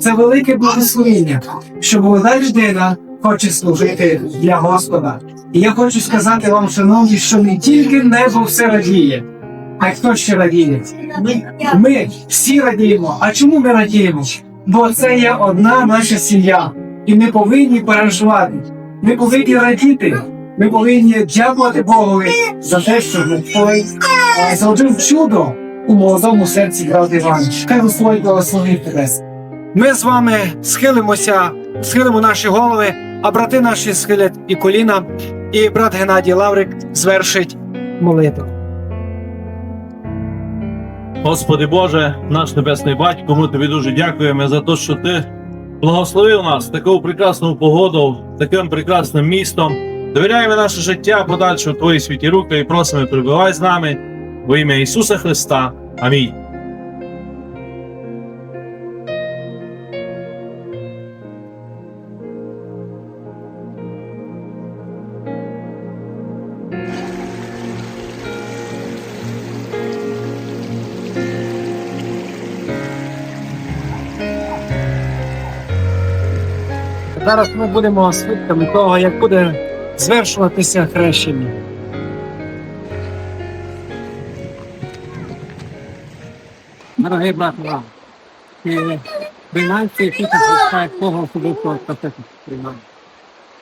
Це велике благословення, що молода людина хоче служити для Господа. І я хочу сказати вам, шановні, що не тільки небо все радіє, а й хто ще радіє. Ми, всі радіємо. А чому ми радіємо? Бо це є одна наша сім'я, і ми повинні переживати. Ми повинні радіти. Ми повинні дякувати Богові за те, що Господь зробив чудо у молодому серці брата Івана. Хай Господь благословить тебе. Ми з вами схилимося, схилимо наші голови, а брати наші схилять і коліна, і брат Геннадій Лаврик звершить молитву. Господи Боже, наш небесний батько, ми тобі дуже дякуємо за те, що ти благословив нас таку прекрасну погоду, таким прекрасним містом. Довіряємо наше життя подальше в твої святі руки і просимо, прибувай з нами во ім'я Ісуса Христа. Амінь. Зараз ми будемо свідками того, як буде звершуватися хрещення. Дорогий брат Іван, ти принаймні які ти зростає кого особистого кафету приймає.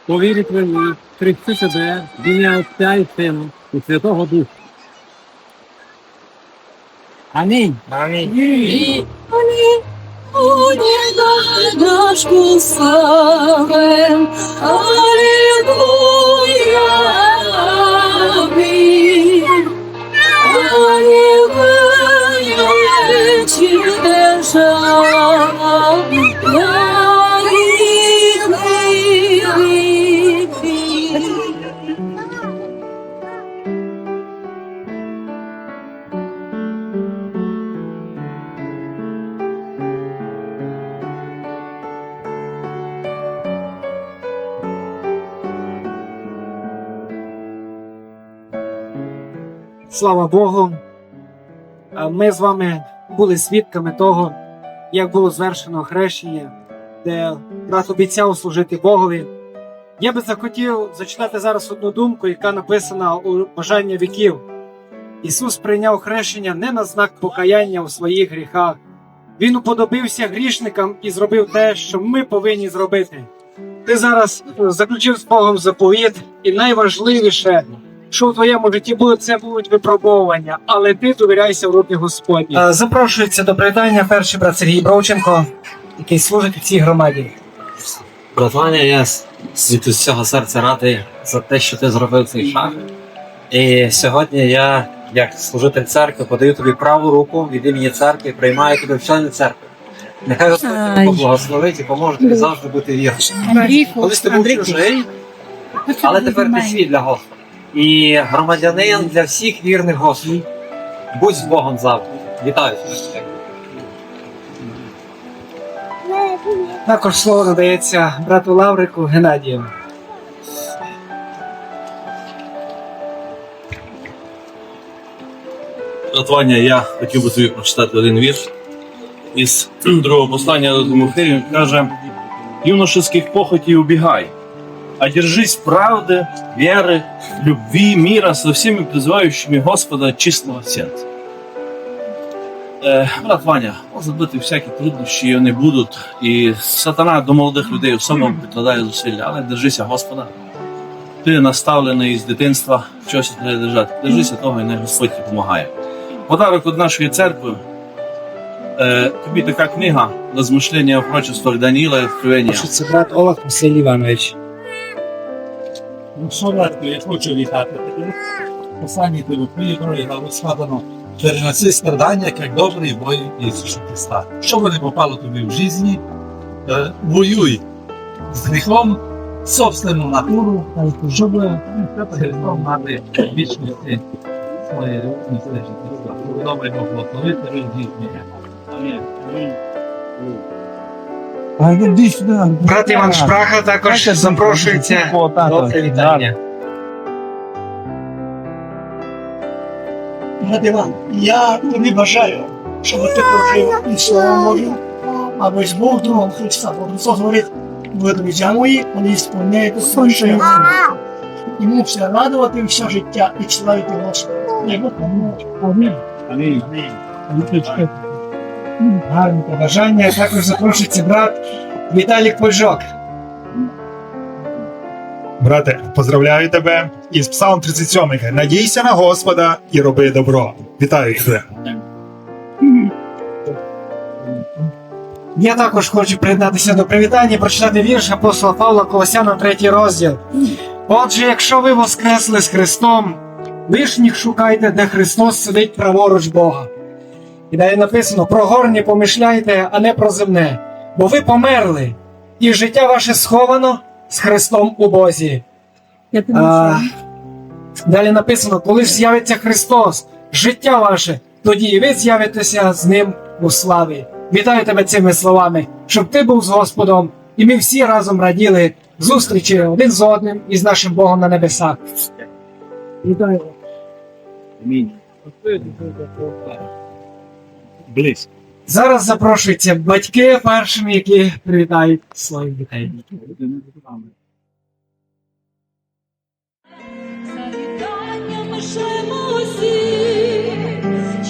Повірить в мені, Христу себе, в ім'я Отця і Сина, і Святого Духа. Амінь. Амінь. I oni, oni naszku sławę, Слава Богу. Ми з вами були свідками того, як було звершено хрещення, де брат обіцяв служити Богові. Я би захотів зачитати зараз одну думку, яка написана у бажання віків. Ісус прийняв хрещення не на знак покаяння у своїх гріхах. Він уподобився грішникам і зробив те, що ми повинні зробити. Ти зараз е, заключив з Богом заповіт, і найважливіше, що в твоєму житті буде, це будуть випробовування, але ти довіряйся в руки Господні. Запрошується до привітання перший брат Сергій Бровченко, який служить у цій громаді. Братваня, я з- від усього серця радий за те, що ти зробив цей шаг. І сьогодні я, як служитель церкви, подаю тобі праву руку від імені церкви і приймаю тебе в члени церкви. Нехай Господь тебе поблагословить і поможе тобі завжди бути вірним. Колись ти був чужий, але тепер ти свій для Господа. І громадянин для всіх вірних Господу. Будь з Богом завжди. Вітаю тебе. Також слово надається брату Лаврику Геннадію. Братвання, я хотів би тобі прочитати один вірш із другого послання до Тимофея. Він каже: юношеских похотей убігай, а держись правди, віри, любви, мира со всеми призывающими Господа чистого серця. Е, брат Ваня, може бути всякі труднощі, і вони будуть. І сатана до молодих людей особливо прикладає зусилля, але держися Господа. Ти наставлений з дитинства, щось треба держати. Держися того, і не Господь допомагає. Подарок від нашої церкви. Е, тобі така книга розмишлення о пророчествах Даніла і Откровення. Це брат Олег Василь Іванович. Ну, що Радко, я хочу вітати тебе. Посланні Тимофії, дорогі, главу складено переноси страдання, як добрий воїн Ісуса Христа. Що не попало тобі в житті, е, воюй з гріхом, собственну натуру, щоб Христом мати вічності своє життя. Добре Бог благословити, мене. Амінь. Брат Іван Шпраха також запрошується до привітання. Брат Іван, я тобі бажаю, щоб ти прожив і слава Божу або із Бог другом Христа. Бо Христос говорить, ви друзі мої, вони ісполняють все, що я. Йому все радувати все життя і славити Господа. Йому Амінь. Гарне побажання. Також запрошується брат Віталій Польжок. Брате, поздравляю тебе із Псалм 37. Надійся на Господа і роби добро. Вітаю тебе. Я також хочу приєднатися до привітання і прочитати вірш апостола Павла Колосяна, третій розділ. Отже, якщо ви воскресли з Христом, вишніх шукайте, де Христос сидить праворуч Бога. І далі написано: про горні помишляйте, а не про земне, бо ви померли, і життя ваше сховано з Христом у Бозі. А, далі написано: коли ж з'явиться Христос, життя ваше, тоді і ви з'явитеся з ним у славі. Вітаю тебе цими словами, щоб ти був з Господом, і ми всі разом раділи зустрічі один з одним і з нашим Богом на небесах. Вітаю. Близько. Зараз запрошуються батьки першими, які привітають своїх дітей. Завітання пишемо усі,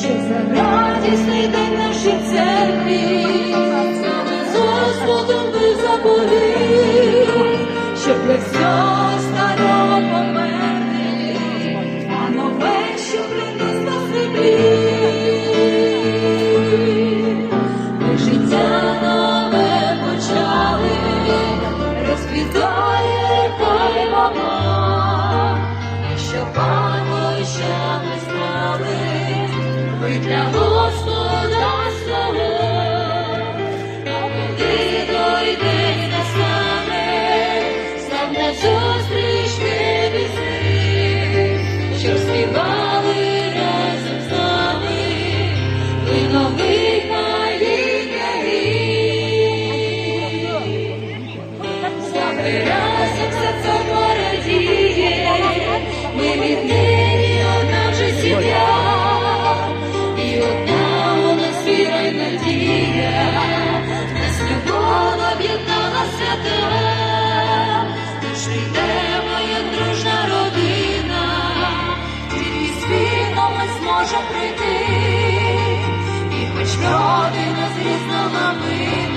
що за радісний день для Господа Родина звісна на мир.